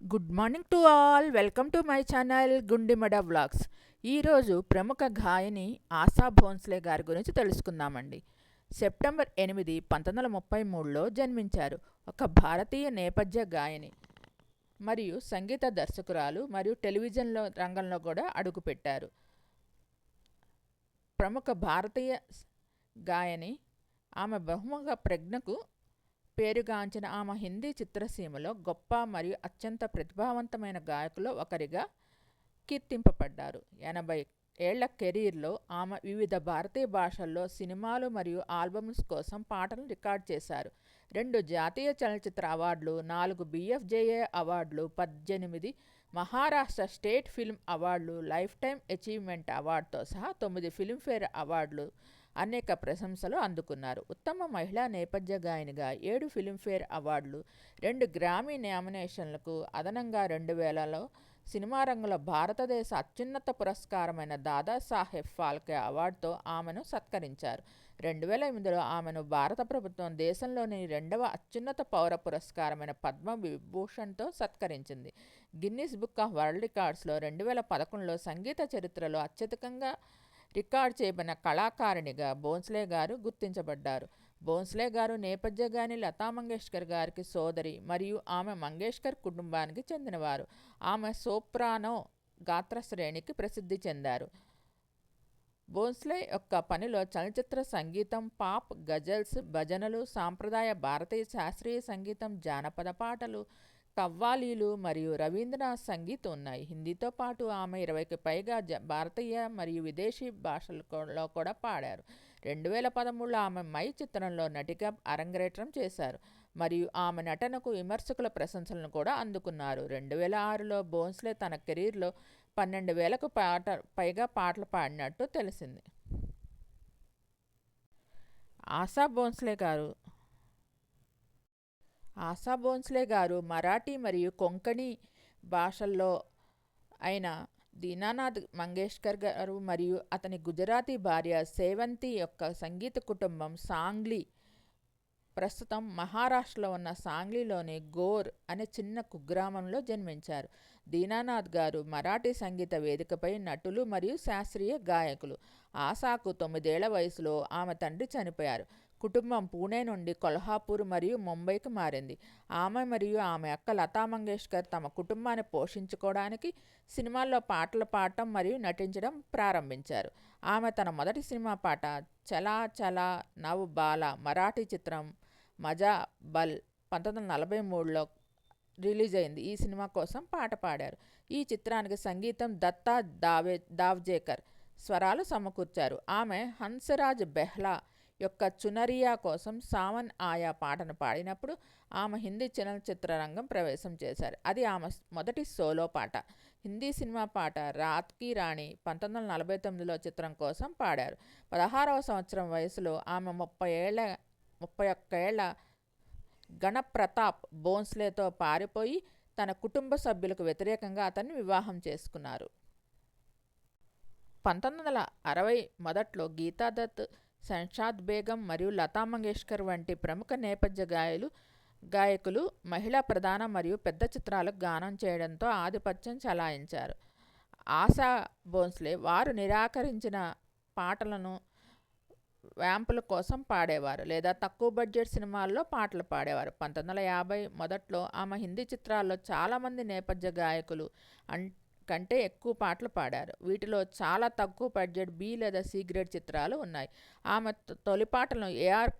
Good morning to all welcome to my channel Gundimada vlogs ఈరోజు ప్రముఖ గాయని ఆశా భోన్స్లే గారి గురించి తెలుసుకుందామండి. సెప్టెంబర్ ఎనిమిది పంతొమ్మిది వందల ముప్పై మూడులో జన్మించారు ఒక భారతీయ నేపథ్య గాయని. మరియు సంగీత దర్శకురాలు మరియు టెలివిజన్లో రంగంలో కూడా అడుగుపెట్టారు ప్రముఖ భారతీయ గాయని ఆమె బహుముఖ ప్రజ్ఞకు పేరుగాంచిన ఆమె హిందీ చిత్రసీమలో గొప్ప మరియు అత్యంత ప్రతిభావంతమైన గాయకులో ఒకరిగా కీర్తింపబడ్డారు. ఎనభై ఏళ్ళ కెరీర్లో ఆమె వివిధ భారతీయ భాషల్లో సినిమాలు మరియు ఆల్బమ్స్ కోసం పాటలు రికార్డ్ చేశారు. రెండు జాతీయ చలనచిత్ర అవార్డులు నాలుగు బిఎఫ్జేఏ అవార్డులు పద్దెనిమిది మహారాష్ట్ర స్టేట్ ఫిల్మ్ అవార్డులు లైఫ్ టైం అచీవ్మెంట్ అవార్డుతో సహా తొమ్మిది ఫిల్మ్ఫేర్ అవార్డులు అనేక ప్రశంసలు అందుకున్నారు. ఉత్తమ మహిళా నేపథ్య గాయనిగా ఏడు ఫిల్మ్ఫేర్ అవార్డులు రెండు గ్రామీ నామినేషన్లకు అదనంగా రెండు వేలలో సినిమా రంగంలో భారతదేశ అత్యున్నత పురస్కారమైన దాదాసాహెబ్ ఫాల్కే అవార్డుతో ఆమెను సత్కరించారు. రెండు వేల ఎనిమిదిలో ఆమెను భారత ప్రభుత్వం దేశంలోని రెండవ అత్యున్నత పౌర పురస్కారమైన పద్మ విభూషణ్తో సత్కరించింది. గిన్నిస్ బుక్ ఆఫ్ వరల్డ్ రికార్డ్స్లో రెండు వేల పదకొండులో సంగీత చరిత్రలో అత్యధికంగా రికార్డ్ చేయబడిన కళాకారిణిగా బోన్స్లే గారు గుర్తించబడ్డారు. బోన్స్లే గారు నేపథ్య గాని లతా మంగేష్కర్ గారికి సోదరి మరియు ఆమె మంగేష్కర్ కుటుంబానికి చెందినవారు. ఆమె సోప్రానో గాత్ర శ్రేణికి ప్రసిద్ధి చెందారు. బోన్స్లే యొక్క పనిలో చలనచిత్ర సంగీతం పాప్ గజల్స్ భజనలు సాంప్రదాయ భారతీయ శాస్త్రీయ సంగీతం జానపద పాటలు కవ్వాలీలు మరియు రవీంద్రనాథ్ సంగీత్ ఉన్నాయి. హిందీతో పాటు ఆమె ఇరవైకి పైగా జ భారతీయ మరియు విదేశీ భాషలలో కూడా పాడారు. రెండు వేల పదమూడులో ఆమె మై చిత్రంలో నటిగా అరంగేట్రం చేశారు. మరియు ఆమె నటనకు విమర్శకుల ప్రశంసలను కూడా అందుకున్నారు. రెండు వేల ఆరులో బోన్స్లే తన కెరీర్లో పన్నెండు వేలకు పాట పైగా పాటలు పాడినట్టు తెలిసింది. ఆశా బోన్స్లే గారు ఆశా భోంస్లే గారు మరాఠీ మరియు కొంకణి భాషల్లో అయిన దీనానాథ్ మంగేష్కర్ గారు మరియు అతని గుజరాతీ భార్య సేవంతి యొక్క సంగీత కుటుంబం సాంగ్లీ ప్రస్తుతం మహారాష్ట్రలో ఉన్న సాంగ్లీలోని గోర్ అనే చిన్న కుగ్రామంలో జన్మించారు. దీనానాథ్ గారు మరాఠీ సంగీత వేదికపై నటులు మరియు శాస్త్రీయ గాయకులు. ఆశాకు తొమ్మిదేళ్ళ వయసులో ఆమె తండ్రి చనిపోయారు. కుటుంబం పూణే నుండి కొల్హాపూర్ మరియు ముంబైకి మారింది. ఆమె మరియు ఆమె అక్క లతా మంగేష్కర్ తమ కుటుంబాన్ని పోషించుకోవడానికి సినిమాల్లో పాటలు పాడటం మరియు నటించడం ప్రారంభించారు. ఆమె తన మొదటి సినిమా పాట చలా చలా నవ్ బాల మరాఠీ చిత్రం మజా బల్ పంతొమ్మిది వందల నలభై మూడులో రిలీజ్ అయింది. ఈ సినిమా కోసం పాట పాడారు. ఈ చిత్రానికి సంగీతం దత్తా దావే దావ్జేకర్ స్వరాలు సమకూర్చారు. ఆమె హన్సరాజ్ బెహ్లా యొక్క చునరియా కోసం సావన్ ఆయా పాటను పాడినప్పుడు ఆమె హిందీ చలనచిత్ర రంగం ప్రవేశం చేశారు. అది ఆమె మొదటి సోలో పాట. హిందీ సినిమా పాట రాత్ కీ రాణి పంతొమ్మిది వందల నలభై తొమ్మిదిలో చిత్రం కోసం పాడారు. పదహారవ సంవత్సరం వయసులో ఆమె ముప్పై ఏళ్ళ ముప్పై ఒక్కేళ్ళ గణప్రతాప్ బోన్స్లేతో పారిపోయి తన కుటుంబ సభ్యులకు వ్యతిరేకంగా అతన్ని వివాహం చేసుకున్నారు. పంతొమ్మిది వందల అరవై మొదట్లో గీతాదత్ శంషాద్ బేగం మరియు లతా మంగేష్కర్ వంటి ప్రముఖ నేపథ్య గాయలు గాయకులు మహిళా ప్రధాన మరియు పెద్ద చిత్రాలకు గానం చేయడంతో ఆధిపత్యం చలాయించారు. ఆశా భోన్స్లే వారు నిరాకరించిన పాటలను వ్యాంపుల కోసం పాడేవారు లేదా తక్కువ బడ్జెట్ సినిమాల్లో పాటలు పాడేవారు. పంతొమ్మిది వందల యాభై మొదట్లో ఆమె హిందీ చిత్రాల్లో చాలామంది నేపథ్య గాయకులు అన్ కంటే ఎక్కువ పాటలు పాడారు. వీటిలో చాలా తక్కువ బడ్జెట్ బి లేదా సి గ్రేడ్ చిత్రాలు ఉన్నాయి. ఆమె తొలి పాటలను ఏఆర్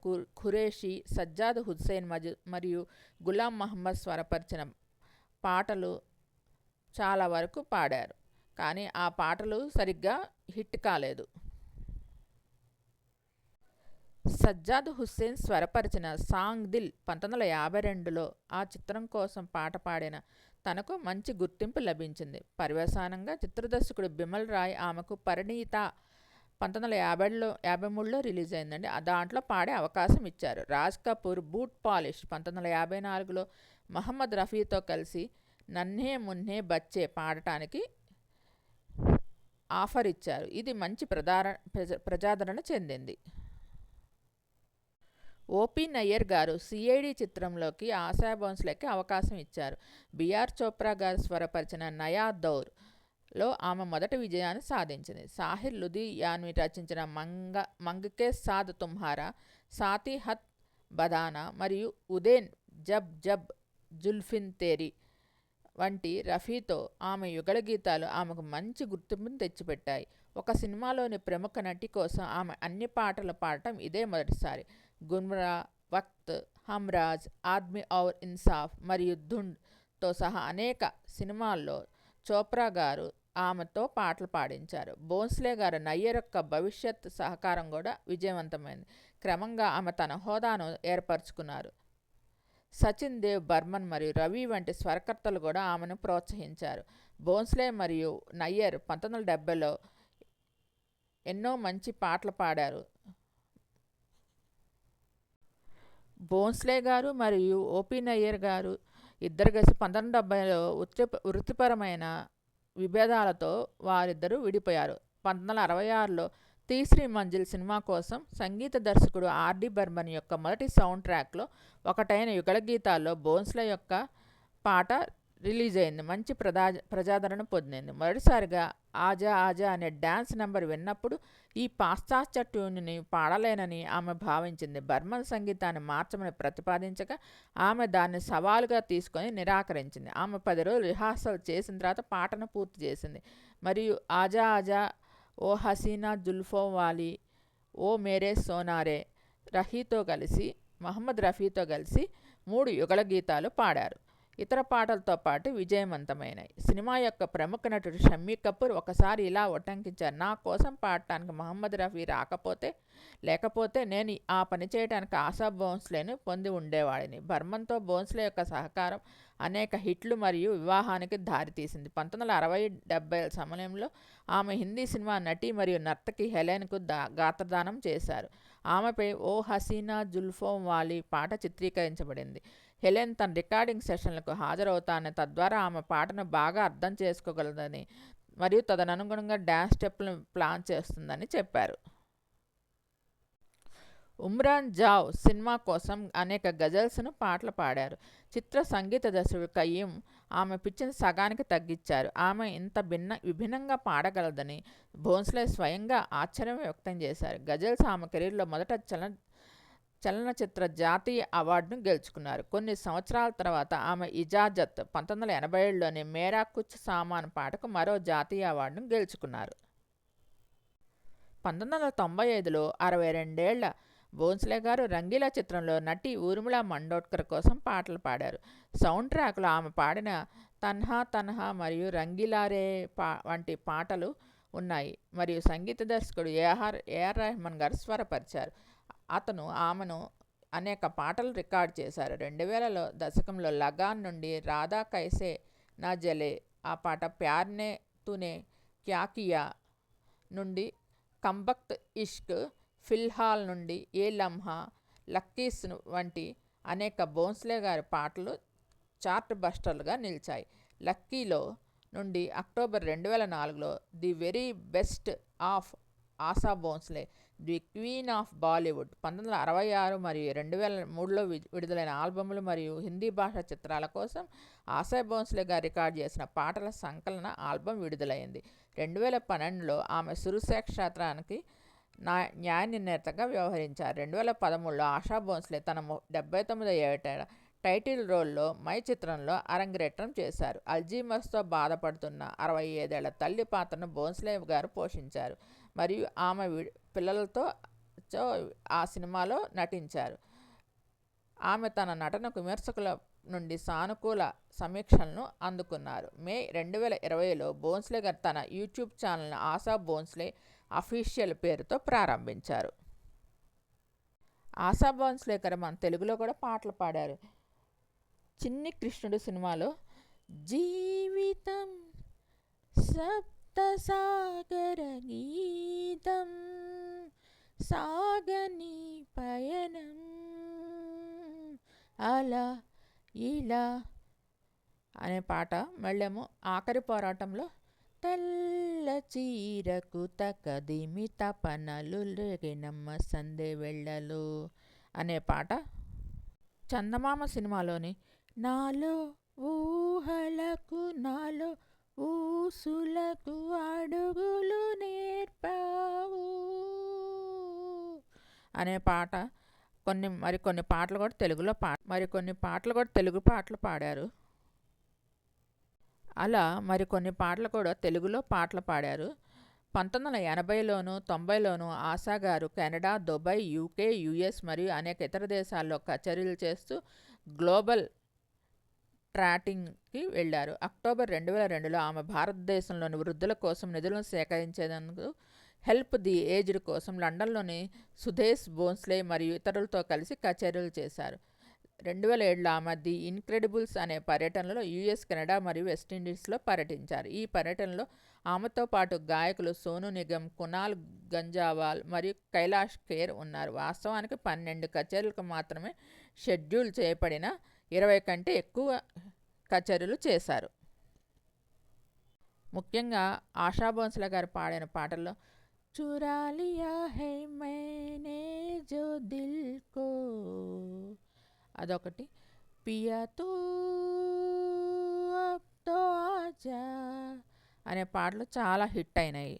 ఖురేషి సజ్జాద్ హుస్సేన్ మజు మరియు గులాం మహమ్మద్ స్వరపరిచిన పాటలు చాలా వరకు పాడారు. కానీ ఆ పాటలు సరిగ్గా హిట్ కాలేదు. సజ్జాద్ హుస్సేన్ స్వరపరిచిన సాంగ్ దిల్ పంతొమ్మిది వందల యాభై రెండులో ఆ చిత్రం కోసం పాట పాడిన తనకు మంచి గుర్తింపు లభించింది. పర్యవసానంగా చిత్రదర్శకుడు బిమల్ రాయ్ ఆమెకు పరిణీత పంతొమ్మిది వందల యాభైలో యాభై మూడులో రిలీజ్ అయిందండి. దాంట్లో పాడే అవకాశం ఇచ్చారు. రాజ్ కపూర్ బూట్ పాలిష్ పంతొమ్మిది వందల యాభై నాలుగులో మహమ్మద్ రఫీతో కలిసి నన్నే మున్నే బచ్చే పాడటానికి ఆఫర్ ఇచ్చారు. ఇది మంచి ప్రధార ప్రజాదరణ చెందింది. ఓపీ నయ్యర్ గారు సిఐడి చిత్రంలోకి ఆశా భోన్స్లేకి అవకాశం ఇచ్చారు. బిఆర్ చోప్రా గారు స్వరపరిచిన నయా దౌర్లో ఆమె మొదటి విజయాన్ని సాధించింది. సాహిర్ లుధియాన్వి రచించిన మంగ మంగకే సాద్ తుమ్హారా సాతి హత్ బదానా మరియు ఉదేన్ జబ్ జబ్ జుల్ఫిన్ తేరీ వంటి రఫీతో ఆమె యుగళ గీతాలు ఆమెకు మంచి గుర్తింపును తెచ్చిపెట్టాయి. ఒక సినిమాలోని ప్రముఖ నటి కోసం ఆమె అన్ని పాటలు పాడటం ఇదే మొదటిసారి. గుమ్రా వక్త్ హమ్రాజ్ ఆద్మీ ఔర్ ఇన్సాఫ్ మరియు ధుండ్తో సహా అనేక సినిమాల్లో చోప్రా గారు ఆమెతో పాటలు పాడించారు. బోన్స్లే గారు నయ్యర్ యొక్క భవిష్యత్ సహకారం కూడా విజయవంతమైంది. క్రమంగా ఆమె తన హోదాను ఏర్పరచుకున్నారు. సచిన్ దేవ్ బర్మన్ మరియు రవి వంటి స్వరకర్తలు కూడా ఆమెను ప్రోత్సహించారు. బోన్స్లే మరియు నయ్యర్ పంతొమ్మిది వందల డెబ్బైలో ఎన్నో మంచి పాటలు పాడారు. బోన్స్లే గారు మరియు ఓపీ నయ్యర్ గారు ఇద్దరు కలిసి పంతొమ్మిది డెబ్బైలో వృత్తి వృత్తిపరమైన విభేదాలతో వారిద్దరూ విడిపోయారు. పంతొమ్మిది వందల అరవై ఆరులో తీశ్రీ మంజిల్ సినిమా కోసం సంగీత దర్శకుడు ఆర్డి బర్మన్ యొక్క మొదటి సౌండ్ ట్రాక్లో ఒకటైన యుగళ గీతాల్లో బోన్స్ల యొక్క పాట రిలీజ్ అయింది మంచి ప్రజా ప్రజాదరణ పొందింది. మొదటిసారిగా ఆజా ఆజా అనే డ్యాన్స్ నెంబర్ విన్నప్పుడు ఈ పాశ్చాత్య ట్యూన్ని పాడలేనని ఆమె భావించింది. బర్మన్ సంగీతాన్ని మార్చమని ప్రతిపాదించగా ఆమె దాన్ని సవాలుగా తీసుకొని నిరాకరించింది. ఆమె పది రోజులు రిహార్సల్ చేసిన తర్వాత పాటను పూర్తి చేసింది. మరియు ఆజా ఆజా ఓ హసీనా జుల్ఫో వాలి ఓ మేరే సోనారే రహీతో కలిసి మహమ్మద్ రఫీతో కలిసి మూడు యుగళ గీతాలు పాడారు. ఇతర పాటలతో పాటు విజయవంతమైనాయి సినిమా యొక్క ప్రముఖ నటుడు షమ్మీ కపూర్ ఒకసారి ఇలా ఉటంకించారు నా కోసం పాడటానికి మహమ్మద్ రఫీ రాకపోతే లేకపోతే నేను ఆ పని చేయడానికి ఆశా బోన్స్లేను పొంది ఉండేవాడిని. బర్మన్తో బోన్స్లే యొక్క సహకారం అనేక హిట్లు మరియు వివాహానికి దారితీసింది. పంతొమ్మిది వందల అరవై డెబ్బై సమయంలో ఆమె హిందీ సినిమా నటి మరియు నర్తకి హెలెన్కు దా గాత్రదానం చేశారు. ఆమెపై ఓ హసీనా జుల్ఫోం వాలి పాట చిత్రీకరించబడింది. హెలెన్ తన రికార్డింగ్ సెషన్లకు హాజరవుతానని తద్వారా ఆమె పాటను బాగా అర్థం చేసుకోగలదని మరియు తదనుగుణంగా డ్యాన్స్ స్టెప్లను ప్లాన్ చేస్తుందని చెప్పారు. ఉమ్రాన్ జావ్ సినిమా కోసం అనేక గజల్స్ను పాటలు పాడారు. చిత్ర సంగీత దర్శకుడు కయ్యం ఆమె పిచ్చిని సగానికి తగ్గించారు. ఆమె ఇంత భిన్న విభిన్నంగా పాడగలదని భోన్స్లే స్వయంగా ఆశ్చర్యం వ్యక్తం చేశారు. గజల్స్ ఆమె కెరీర్లో మొదట చలన చలనచిత్ర జాతీయ అవార్డును గెలుచుకున్నారు. కొన్ని సంవత్సరాల తర్వాత ఆమె ఇజాజత్ పంతొమ్మిది వందల ఎనభై ఏడులోని మేరా కుచ్ సామాన్ పాటకు మరో జాతీయ అవార్డును గెలుచుకున్నారు. పంతొమ్మిది వందల తొంభై ఐదులో అరవై రెండేళ్ళ భోన్స్లే గారు రంగీలా చిత్రంలో నటి ఊర్మిళ మండోట్కర్ కోసం పాటలు పాడారు. సౌండ్ ట్రాక్లో ఆమె పాడిన తన్హా తన్హా మరియు రంగీలారే పా వంటి పాటలు ఉన్నాయి. మరియు సంగీత దర్శకుడు ఏఆర్ ఏఆర్ రెహమాన్ గారు స్వరపరిచారు. అతను ఆమెను అనేక పాటలు రికార్డ్ చేశారు. రెండు వేలలో దశకంలో లగాన్ నుండి రాధా కైసే నా జలే ఆ పాట ప్యార్నే తునే క్యాకియా నుండి కంబక్త్ ఇష్క్ ఫిల్హాల్ నుండి ఏ లమ్హా లక్కీస్ వంటి అనేక బోన్స్లే గారి పాటలు చార్ట్ బస్టర్లుగా నిలిచాయి. లక్కీలో నుండి అక్టోబర్ రెండు వేల నాలుగులో the very best of Asha Bhosle the queen of Bollywood. పంతొమ్మిది వందల అరవై ఆరు మరియు రెండు వేల మూడులో విడుదలైన ఆల్బములు మరియు హిందీ భాష చిత్రాల కోసం ఆశా గారు రికార్డ్ చేసిన పాటల సంకలన ఆల్బమ్ విడుదలైంది. రెండు వేల పన్నెండులో ఆమె సురుక్షేత్రానికి నా న్యాయ నిర్ణేతగా వ్యవహరించారు. రెండు వేల పదమూడులో ఆశా భోన్స్లే తన డెబ్బై తొమ్మిదో ఏట టైటిల్ రోల్లో మై చిత్రంలో అరంగేట్రం చేశారు. అల్జీమర్స్తో బాధపడుతున్న అరవై ఐదేళ్ళ తల్లి పాత్రను భోన్స్లే గారు పోషించారు. మరియు ఆమె పిల్లలతో ఆ సినిమాలో నటించారు. ఆమె తన నటనకు విమర్శకుల నుండి సానుకూల సమీక్షలను అందుకున్నారు. మే రెండు వేల ఇరవైలో బోన్స్లే గారు తన యూట్యూబ్ ఛానల్ను ఆశా బోన్స్లే అఫీషియల్ పేరుతో ప్రారంభించారు. ఆశా బోన్స్లే గారు మన తెలుగులో కూడా పాటలు పాడారు. చిన్ని కృష్ణుడు సినిమాలో జీవితం సబ్ గీతం సాగని పయనం. అలా ఇలా అనే పాట మళ్ళేమో ఆఖరి పోరాటంలో తెల్ల చీరకు తకదిమి తపనలు రేగినమ్మ సందే వెళ్ళలు అనే పాట చందమామ సినిమాలోని నాలో ఊహలకు నాలో ఊసులకు అడుగులు నేర్పావు. అనే పాట కొన్ని మరికొన్ని పాటలు కూడా తెలుగులో పా మరికొన్ని పాటలు కూడా తెలుగు పాటలు పాడారు. అలా మరికొన్ని పాటలు కూడా తెలుగులో పాటలు పాడారు. పంతొమ్మిది వందల ఎనభైలోను తొంభైలోను ఆశా గారు కెనడా దుబాయ్ యూకే యుఎస్ మరియు అనేక ఇతర దేశాల్లో కచేరీలు చేస్తూ గ్లోబల్ ట్రాటింగ్కి వెళ్ళారు. అక్టోబర్ రెండు వేల రెండులో ఆమె భారతదేశంలోని వృద్ధుల కోసం నిధులను సేకరించేందుకు హెల్ప్ ది ఏజ్డ్ కోసం లండన్లోని సుధేష్ బోన్స్లే మరియు ఇతరులతో కలిసి కచేరీలు చేశారు. రెండు వేల ఏడులో ఆమె ది ఇన్క్రెడిబుల్స్ అనే పర్యటనలో యుఎస్ కెనడా మరియు వెస్టిండీస్లో పర్యటించారు. ఈ పర్యటనలో ఆమెతో పాటు గాయకులు సోను నిగమ్ కునాల్ గంజావాల్ మరియు కైలాష్ ఖేర్ ఉన్నారు. వాస్తవానికి పన్నెండు కచేరీలకు మాత్రమే షెడ్యూల్ చేయబడిన ఇరవై కంటే ఎక్కువ కచేరీలు చేశారు. ముఖ్యంగా ఆశా భోన్స్లే గారు పాడిన పాటల్లో చురాలియా హై మైనే జో దిల్ కో అదొకటి. పియా ఆజా అనే పాటలు చాలా హిట్ అయినాయి.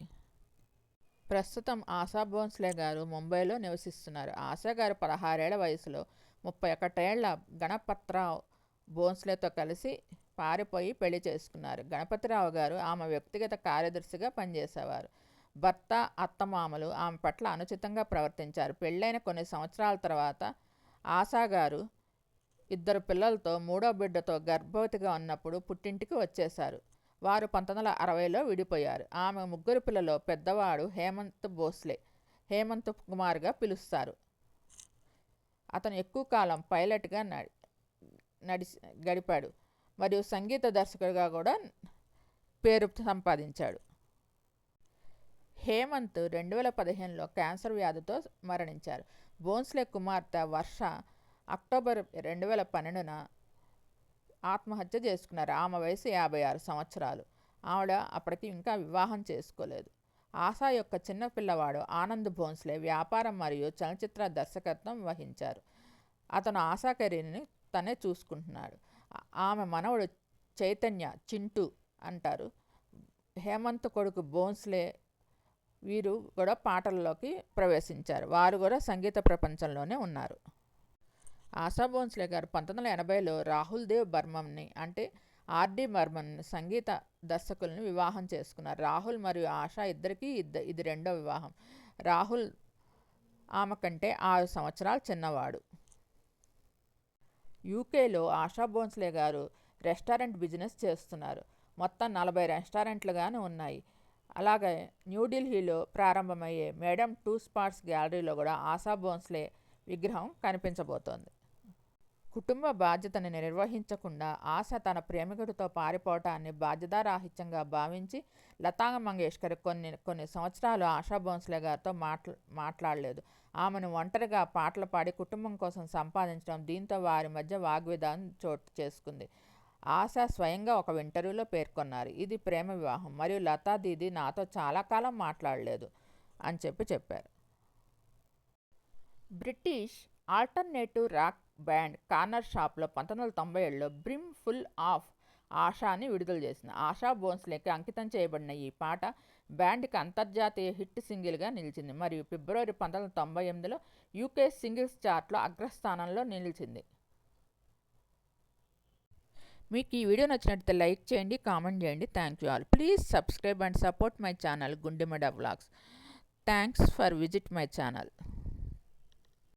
ప్రస్తుతం ఆశా భోన్స్లే గారు ముంబైలో నివసిస్తున్నారు. ఆశా గారు పదహారేళ్ళ వయసులో ముప్పై ఒకటేళ్ళ గణపత్రావు భోన్స్లేతో కలిసి పారిపోయి పెళ్ళి చేసుకున్నారు. గణపతిరావు గారు ఆమె వ్యక్తిగత కార్యదర్శిగా పనిచేసేవారు. భర్త అత్తమామలు ఆమె పట్ల అనుచితంగా ప్రవర్తించారు. పెళ్ళైన కొన్ని సంవత్సరాల తర్వాత ఆశా గారు ఇద్దరు పిల్లలతో మూడో బిడ్డతో గర్భవతిగా ఉన్నప్పుడు పుట్టింటికి వచ్చేశారు. వారు పంతొమ్మిది వందల అరవైలో విడిపోయారు. ఆమె ముగ్గురు పిల్లలో పెద్దవాడు హేమంత్ భోస్లే హేమంత్ కుమార్గా పిలుస్తారు. అతను ఎక్కువ కాలం పైలట్గా నడిచి గడిపాడు. మరియు సంగీత దర్శకుడిగా కూడా పేరు సంపాదించాడు. హేమంత్ రెండు వేల పదిహేనులో క్యాన్సర్ వ్యాధితో మరణించారు. బోన్స్లే కుమార్తె వర్ష అక్టోబర్ రెండు వేల పన్నెండున ఆత్మహత్య చేసుకున్నారు. ఆమె వయసు యాభై ఆరు సంవత్సరాలు. ఆవిడ అప్పటికి ఇంకా వివాహం చేసుకోలేదు. ఆశా యొక్క చిన్న పిల్లవాడు ఆనంద్ భోన్స్లే వ్యాపారం మరియు చలనచిత్ర దర్శకత్వం వహించారు. అతను ఆశా కెరీర్ని తనే చూసుకుంటున్నాడు. ఆమె మనవడు చైతన్య చింటూ అంటారు. హేమంత్ కొడుకు బోన్స్లే వీరు కూడా పాటల్లోకి ప్రవేశించారు. వారు కూడా సంగీత ప్రపంచంలోనే ఉన్నారు. ఆశా భోన్స్లే గారు పంతొమ్మిది వందల ఎనభైలో రాహుల్ దేవ్ బర్మంని అంటే ఆర్డి మర్మన్ సంగీత దర్శకులను వివాహం చేసుకున్నారు. రాహుల్ మరియు ఆశా ఇద్దరికీ ఇద్ద ఇది రెండో వివాహం. రాహుల్ ఆమె కంటే ఆరు సంవత్సరాలు చిన్నవాడు. యూకేలో ఆశా భోన్స్లే గారు రెస్టారెంట్ బిజినెస్ చేస్తున్నారు. మొత్తం నలభై రెస్టారెంట్లుగానే ఉన్నాయి. అలాగే న్యూఢిల్లీలో ప్రారంభమయ్యే మేడం టూ స్పాట్స్ గ్యాలరీలో కూడా ఆశా భోన్స్లే విగ్రహం కనిపించబోతోంది. కుటుంబ బాధ్యతను నిర్వహించకుండా ఆశ తన ప్రేమికుడితో పారిపోవటాన్ని బాధ్యతారాహిత్యంగా భావించి లతా మంగేష్కర్ కొన్ని కొన్ని సంవత్సరాలు ఆశా భోన్స్లే గారితో మాట్లా మాట్లాడలేదు. ఆమెను ఒంటరిగా పాటలు పాడి కుటుంబం కోసం సంపాదించడం దీంతో వారి మధ్య వాగ్విధానం చోటు చేసుకుంది. ఆశ స్వయంగా ఒక ఇంటర్వ్యూలో పేర్కొన్నారు. ఇది ప్రేమ వివాహం. మరియు లతా దీది నాతో చాలా కాలం మాట్లాడలేదు అని చెప్పి చెప్పారు. British alternative rock band corner షాప్లో పంతొమ్మిది వందల తొంభై ఏడులో బ్రిమ్ ఫుల్ ఆఫ్ ఆశాని విడుదల చేసింది. ఆశా భోన్స్లేకి అంకితం చేయబడిన ఈ పాట బ్యాండ్కి అంతర్జాతీయ హిట్ సింగిల్గా నిలిచింది. మరియు ఫిబ్రవరి పంతొమ్మిది వందల తొంభై ఎనిమిదిలో యూకే సింగిల్స్ చార్ట్లో అగ్రస్థానంలో నిలిచింది. మీకు ఈ వీడియో నచ్చినట్లయితే లైక్ చేయండి కామెంట్ చేయండి. Thank you all. Please subscribe and support my channel Gundemeda vlogs. Thanks for visit my channel.